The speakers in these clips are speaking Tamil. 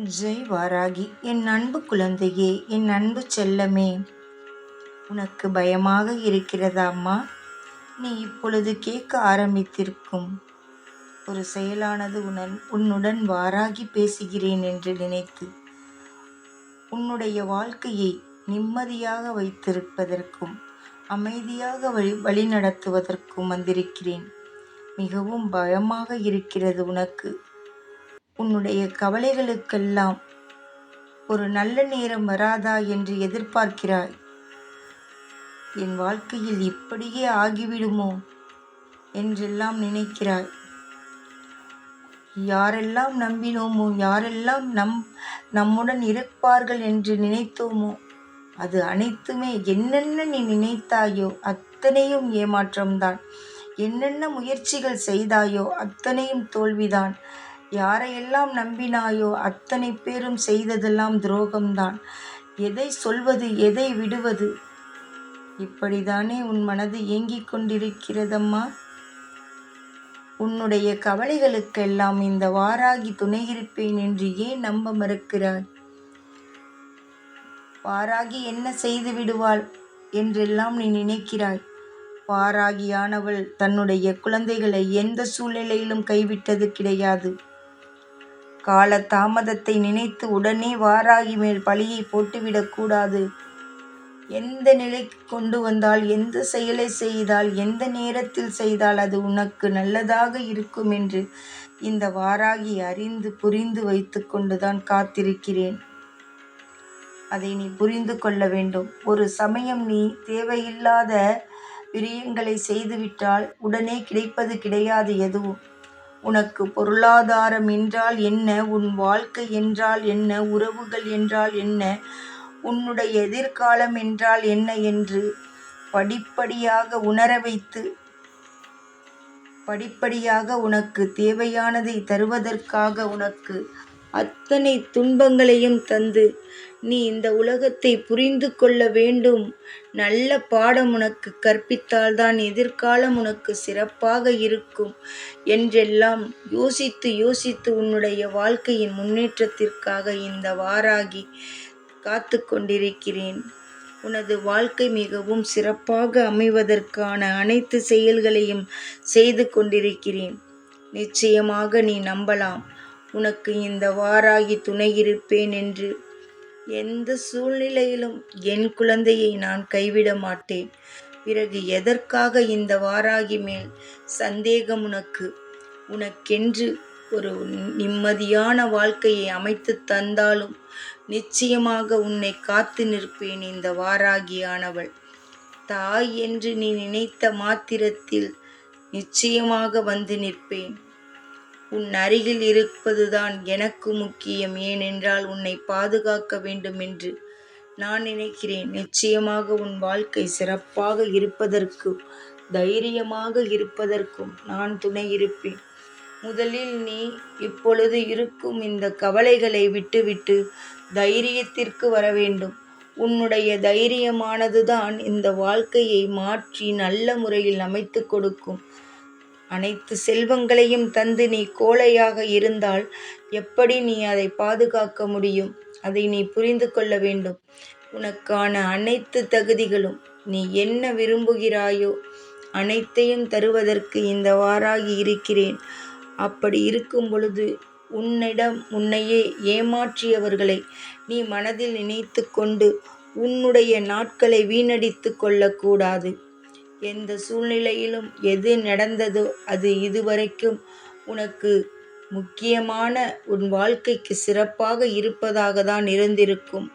ஜெய் வாராகி என் அன்பு குழந்தையே என் அன்பு செல்லமே. உனக்கு பயமாக இருக்கிறதா அம்மா? நீ இப்பொழுது கேட்க ஆரம்பித்திருக்கும். ஒரு செயலானது உடன் உன்னுடன் வாராகி பேசுகிறேன் என்று நினைத்து உன்னுடைய வாழ்க்கையை நிம்மதியாக வைத்திருப்பதற்கும் அமைதியாக வழி வழிநடத்துவதற்கும் வந்திருக்கிறேன். மிகவும் பயமாக இருக்கிறது உனக்கு. உன்னுடைய கவலைகளுக்கெல்லாம் ஒரு நல்ல நேரம் வராதா என்று எதிர்பார்க்கிறாய். என் வாழ்க்கையில் இப்படியே ஆகிவிடுமோ என்றெல்லாம் நினைக்கிறாய். யாரெல்லாம் நம்பினோமோ யாரெல்லாம் நம் நம்முடன் இருப்பார்கள் என்று நினைத்தோமோ அது அனைத்துமே என்னென்ன நீ நினைத்தாயோ அத்தனையும் ஏமாற்றம்தான். என்னென்ன முயற்சிகள் செய்தாயோ அத்தனையும் தோல்விதான். யாரையெல்லாம் நம்பினாயோ அத்தனை பேரும் செய்ததெல்லாம் துரோகம்தான். எதை சொல்வது எதை விடுவது? இப்படிதானே உன் மனது ஏங்கிக் கொண்டிருக்கிறதம்மா? உன்னுடைய கவலைகளுக்கெல்லாம் இந்த வாராகி துணை இருப்பேன் என்று ஏன் நம்ப மறுக்கிறாய்? வாராகி என்ன செய்து விடுவாள் என்றெல்லாம் நீ நினைக்கிறாய். வாராகியானவள் தன்னுடைய குழந்தைகளை எந்த சூழ்நிலையிலும் கைவிட்டது கிடையாது. கால தாமதத்தை நினைத்து உடனே வாராகி மேல் பழியை போட்டுவிடக்கூடாது எந்த நிலைக்கு கொண்டு வந்தால் எந்த செயலை செய்தால் எந்த நேரத்தில் செய்தால் அது உனக்கு நல்லதாக இருக்கும் என்று இந்த வாராகி அறிந்து புரிந்து வைத்து கொண்டுதான் காத்திருக்கிறேன். அதை நீ புரிந்து கொள்ள வேண்டும். ஒரு சமயம் நீ தேவையில்லாத விரியங்களை செய்துவிட்டால் உடனே கிடைப்பது கிடையாது எதுவும். உனக்கு பொருளாதாரம் என்றால் என்ன? உன் வாழ்க்கை என்றால் என்ன? உறவுகள் என்றால் என்ன? உன்னுடைய எதிர்காலம் என்றால் என்ன என்று படிப்படியாக உணர வைத்து படிப்படியாக உனக்கு தேவையானதை தருவதற்காக உனக்கு அத்தனை துன்பங்களையும் தந்து நீ இந்த உலகத்தை புரிந்து கொள்ள வேண்டும். நல்ல பாடம் உனக்கு கற்பித்தால்தான் எதிர்காலம் உனக்கு சிறப்பாக இருக்கும் என்றெல்லாம் யோசித்து யோசித்து உன்னுடைய வாழ்க்கையின் முன்னேற்றத்திற்காக இந்த வாராகி காத்து கொண்டிருக்கிறேன். உனது வாழ்க்கை மிகவும் சிறப்பாக அமைவதற்கான அனைத்து செயல்களையும் செய்து கொண்டிருக்கிறேன். நிச்சயமாக நீ நம்பலாம். உனக்கு இந்த வாராகி துணை இருப்பேன் என்று. எந்த சூழ்நிலையிலும் என் குழந்தையை நான் கைவிட மாட்டேன். பிறகு எதற்காக இந்த வாராகி மேல் சந்தேகம் உனக்கு? உனக்கென்று ஒரு நிம்மதியான வாழ்க்கையை அமைத்து தந்தாலும் நிச்சயமாக உன்னை காத்து நிற்பேன் இந்த வாராகியானவள். தாய் என்று நீ நினைத்த மாத்திரத்தில் நிச்சயமாக வந்து நிற்பேன். உன் அருகில் இருப்பதுதான் எனக்கு முக்கியம். ஏனென்றால் உன்னை பாதுகாக்க வேண்டும் என்று நான் நினைக்கிறேன். நிச்சயமாக உன் வாழ்க்கை சிறப்பாக இருப்பதற்கும் தைரியமாக இருப்பதற்கும் நான் துணை இருப்பேன். முதலில் நீ இப்பொழுது இருக்கும் இந்த கவலைகளை விட்டுவிட்டு தைரியத்திற்கு வர வேண்டும். உன்னுடைய தைரியமானதுதான் இந்த வாழ்க்கையை மாற்றி நல்ல முறையில் அமைத்து கொடுக்கும். அனைத்து செல்வங்களையும் தந்து நீ கோழையாக இருந்தால் எப்படி நீ அதை பாதுகாக்க முடியும்? அதை நீ புரிந்து கொள்ள வேண்டும். உனக்கான அனைத்து தகுதிகளும் நீ என்ன விரும்புகிறாயோ அனைத்தையும் தருவதற்கு இந்த வாராகி இருக்கிறேன். அப்படி இருக்கும் பொழுது உன்னிடம் உன்னையே ஏமாற்றியவர்களை நீ மனதில் நினைத்து கொண்டு உன்னுடைய நாட்களை வீணடித்து கொள்ளக்கூடாது. எந்த சூழ்நிலையிலும் எது நடந்ததோ அது இதுவரைக்கும் உனக்கு முக்கியமான உன் வாழ்க்கைக்கு சிறப்பாக இருப்பதாக தான் இருந்திருக்கும்.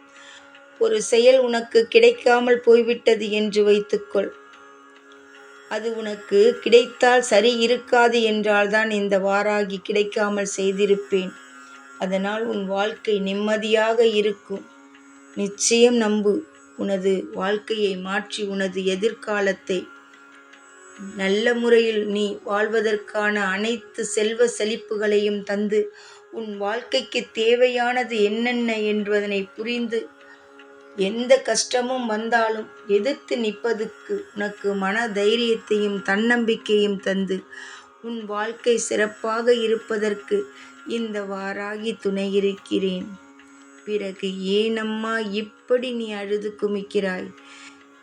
ஒரு செயல் உனக்கு கிடைக்காமல் போய்விட்டது என்று வைத்துக்கொள். அது உனக்கு கிடைத்தால் சரி இருக்காது என்றால்தான் இந்த வாராகி கிடைக்காமல் செய்திருப்பேன். அதனால் உன் வாழ்க்கை நிம்மதியாக இருக்கும். நிச்சயம் நம்பு உனது வாழ்க்கையை மாற்றி உனது எதிர்காலத்தை நல்ல முறையில் நீ வாழ்வதற்கான அனைத்து செல்வ செழிப்புகளையும் தந்து உன் வாழ்க்கைக்கு தேவையானது என்னென்ன என்பதனை புரிந்து எந்த கஷ்டமும் வந்தாலும் எதிர்த்து நிற்பதுக்கு உனக்கு மன தைரியத்தையும் தன்னம்பிக்கையும் தந்து உன் வாழ்க்கை சிறப்பாக இருப்பதற்கு இந்த வாராகி துணை இருக்கிறேன். பிறகு ஏனம்மா இப்படி நீ அழுது குமிக்கிறாய்?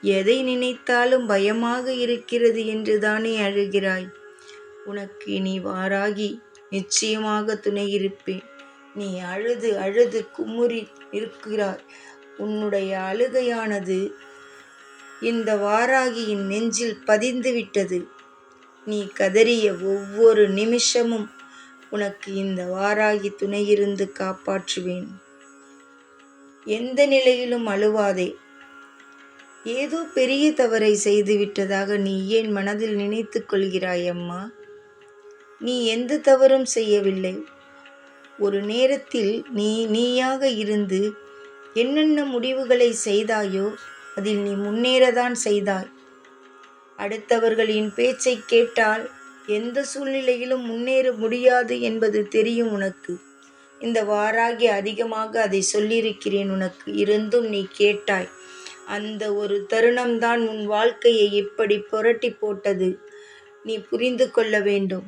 எதை நினைத்தாலும் பயமாக இருக்கிறது என்று தானே அழுகிறாய்? உனக்கு நீ வாராகி நிச்சயமாக துணை இருப்பேன். நீ அழுது அழுது குமுறி இருக்கிறாய் உன்னுடைய அழுகையானது இந்த வாராகியின் நெஞ்சில் பதிந்து விட்டது. நீ கதறிய ஒவ்வொரு நிமிஷமும் உனக்கு இந்த வாராகி துணையிருந்து காப்பாற்றுவேன். எந்த நிலையிலும் அழுவாதே. ஏதோ பெரிய தவறை செய்துவிட்டதாக நீ ஏன் மனதில் நினைத்து கொள்கிறாய் அம்மா? நீ எந்த தவறும் செய்யவில்லை. ஒரு நேரத்தில் நீ நீயாக இருந்து என்னென்ன முடிவுகளை செய்தாயோ அதில் நீ முன்னேறதான் செய்தாய். அடுத்தவர்களின் பேச்சை கேட்டால் எந்த சூழ்நிலையிலும் முன்னேற முடியாது என்பது தெரியும் உனக்கு. இந்த வாராகி அதிகமாக அதை சொல்லியிருக்கிறேன் உனக்கு. இருந்தும் நீ கேட்டாய். அந்த ஒரு தருணம்தான் உன் வாழ்க்கையை இப்படி புரட்டி போட்டது. நீ புரிந்து கொள்ள வேண்டும்.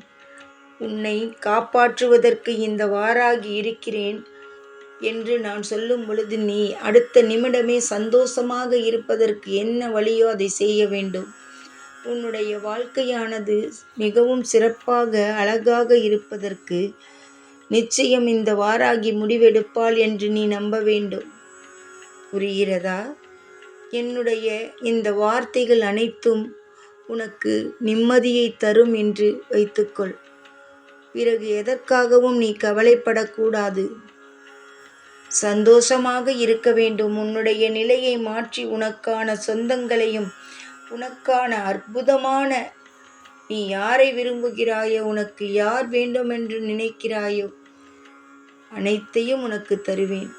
உன்னை காப்பாற்றுவதற்கு இந்த வாராகி இருக்கிறேன் என்று நான் சொல்லும் பொழுது நீ அடுத்த நிமிடமே சந்தோஷமாக இருப்பதற்கு என்ன வழியோ அதை செய்ய வேண்டும். உன்னுடைய வாழ்க்கையானது மிகவும் சிறப்பாக அழகாக இருப்பதற்கு நிச்சயம் இந்த வாராகி முடிவெடுப்பாள் என்று நீ நம்ப வேண்டும். புரிகிறதா? என்னுடைய இந்த வார்த்தைகள் அனைத்தும் உனக்கு நிம்மதியை தரும் என்று வைத்துக்கொள். பிறகு எதற்காகவும் நீ கவலைப்படக்கூடாது. சந்தோஷமாக இருக்க வேண்டும். உன்னுடைய நிலையை மாற்றி உனக்கான சொந்தங்களையும் உனக்கான அற்புதமான நீ யாரை விரும்புகிறாயோ உனக்கு யார் வேண்டும் என்று நினைக்கிறாயோ அனைத்தையும் உனக்கு தருவேன்.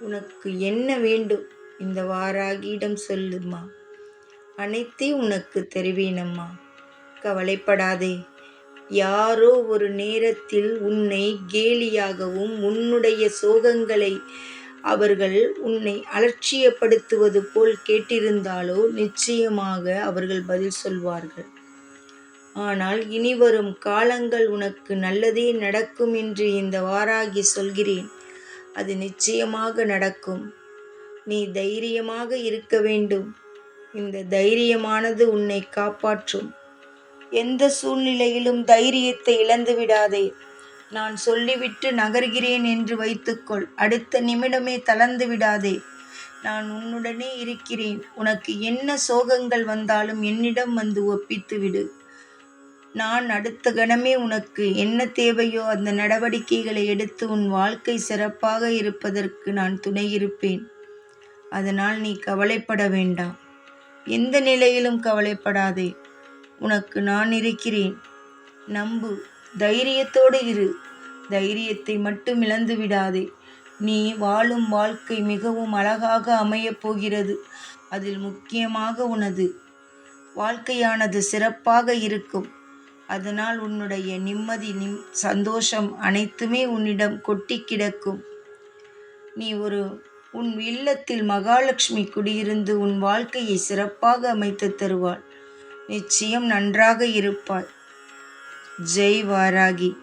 உனக்கு என்ன வேண்டும்? இந்த வாராகியிடம் சொல்லுமா? அனைத்தையும் உனக்கு தெரிவேனம்மா. கவலைப்படாதே. யாரோ ஒரு நேரத்தில் உன்னை கேலியாகவும் உன்னுடைய சோகங்களை அவர்கள் உன்னை அலட்சியப்படுத்துவது போல் கேட்டிருந்தாலோ நிச்சயமாக அவர்கள் பதில் சொல்வார்கள். ஆனால் இனிவரும் காலங்கள் உனக்கு நல்லதே நடக்கும் என்று இந்த வாராகி சொல்கிறேன். அது நிச்சயமாக நடக்கும். நீ தைரியமாக இருக்க வேண்டும். இந்த தைரியமானது உன்னை காப்பாற்றும். எந்த சூழ்நிலையிலும் தைரியத்தை இழந்து விடாதே. நான் சொல்லிவிட்டு நகர்கிறேன் என்று வைத்துக்கொள். அடுத்த நிமிடமே தளர்ந்து விடாதே. நான் உன்னுடனே இருக்கிறேன். உனக்கு என்ன சோகங்கள் வந்தாலும் என்னிடம் வந்து ஒப்பித்து விடு. நான் அடுத்த கணமே உனக்கு என்ன தேவையோ அந்த நடவடிக்கைகளை எடுத்து உன் வாழ்க்கை சிறப்பாக இருப்பதற்கு நான் துணை இருப்பேன். அதனால் நீ கவலைப்பட வேண்டாம். எந்த நிலையிலும் கவலைப்படாதே. உனக்கு நான் இருக்கிறேன். நம்பு. தைரியத்தோடு இரு. தைரியத்தை மட்டும் இழந்து விடாதே. நீ வாழும் வாழ்க்கை மிகவும் அழகாக அமையப் போகிறது. அதில் முக்கியமாக உனது வாழ்க்கையானது சிறப்பாக இருக்கும். அதனால் உன்னுடைய நிம்மதி நிம் சந்தோஷம் அனைத்துமே உன்னிடம் கொட்டி கிடக்கும். நீ ஒரு உன் இல்லத்தில் மகாலட்சுமி குடியிருந்து உன் வாழ்க்கையை சிறப்பாக அமைத்து தருவாள். நிச்சயம் நன்றாக இருப்பாய் ஜெய் வாராகி.